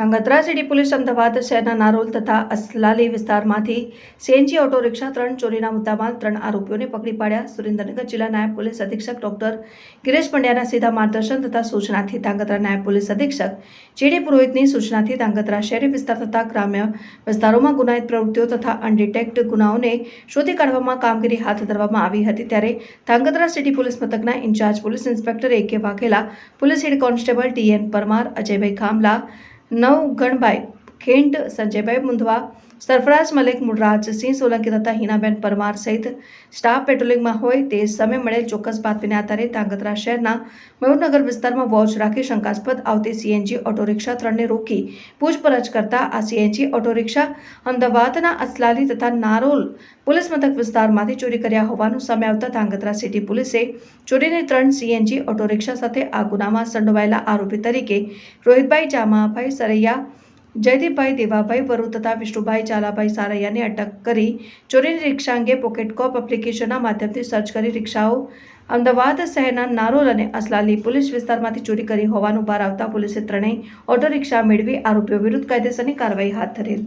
Dhrangadhra city police Ahmedabad શહેરના નારોલ તથા અસલાલી વિસ્તારમાંથી સીએનજી ઓટો રિક્ષા ત્રણ ચોરીના મુદ્દામાં ત્રણ આરોપીઓને પકડી પાડ્યા. સુરેન્દ્રનગર જિલ્લા નાયબ પોલીસ અધિક્ષક ડોક્ટર ગિરીશ પંડ્યાના સીધા માર્ગદર્શન તથા સૂચનાથી ધ્રાંગધ્રા નાયબ પોલીસ અધિક્ષક જેડી પુરોહિતની સૂચનાથી ધ્રાંગધ્રા શહેરી વિસ્તાર તથા ગ્રામ્ય વિસ્તારોમાં ગુનાહિત પ્રવૃત્તિઓ તથા અનડિટેક્ટ ગુનાઓને શોધી કાઢવામાં કામગીરી હાથ ધરવામાં આવી હતી ત્યારે ધ્રાંગધ્રા સિટી પોલીસ મથકના incharge police inspector A K Vaghela police head constable TN Parmar, Ajaybhai Khamla નવ ગણભાઈ ખેંટ સંજયભાઈ મુંધવા, સરફરાજ મલિક મુળરાજસિંહ સોલંકી તથા હિનાબેન પરમાર સહિત સ્ટાફ પેટ્રોલિંગમાં હોય તે સમય મળેલ ચોક્કસ બાતમીને આધારે ધાંગધ્રા શહેરના મયુરનગર વિસ્તારમાં વોચ રાખી શંકાસ્પદ આવતી સીએનજી ઓટો રિક્ષા ત્રણને રોકી પૂછપરછ કરતા આ સીએનજી ઓટો રિક્ષા અમદાવાદના અસલાલી તથા નારોલ પોલીસ મથક વિસ્તારમાંથી ચોરી કર્યા હોવાનું સામે આવતા ધાંગધ્રા સિટી પોલીસે ચોરીની ત્રણ સીએનજી ઓટો રિક્ષા સાથે આ ગુનામાં સંડોવાયેલા આરોપી તરીકે રોહિતભાઈ જામાભાઈ સરૈયા જયદીપભાઈ દેવાભાઈ, વરુ તથા વિષ્ણુભાઈ ચાલાભાઈ સારૈયાને અટક કરી ચોરીની રિક્ષા અંગે પોકેટ કોપ એપ્લિકેશનના માધ્યમથી સર્ચ કરી રિક્ષાઓ અમદાવાદ શહેરના નારોલ અને અસલાલી પોલીસ વિસ્તારમાંથી ચોરી કરી હોવાનું બહાર આવતા પોલીસે ત્રણેય ઓટો રિક્ષા મેળવી આરોપીઓ વિરુદ્ધ કાયદેસરની કાર્યવાહી હાથ ધરેલ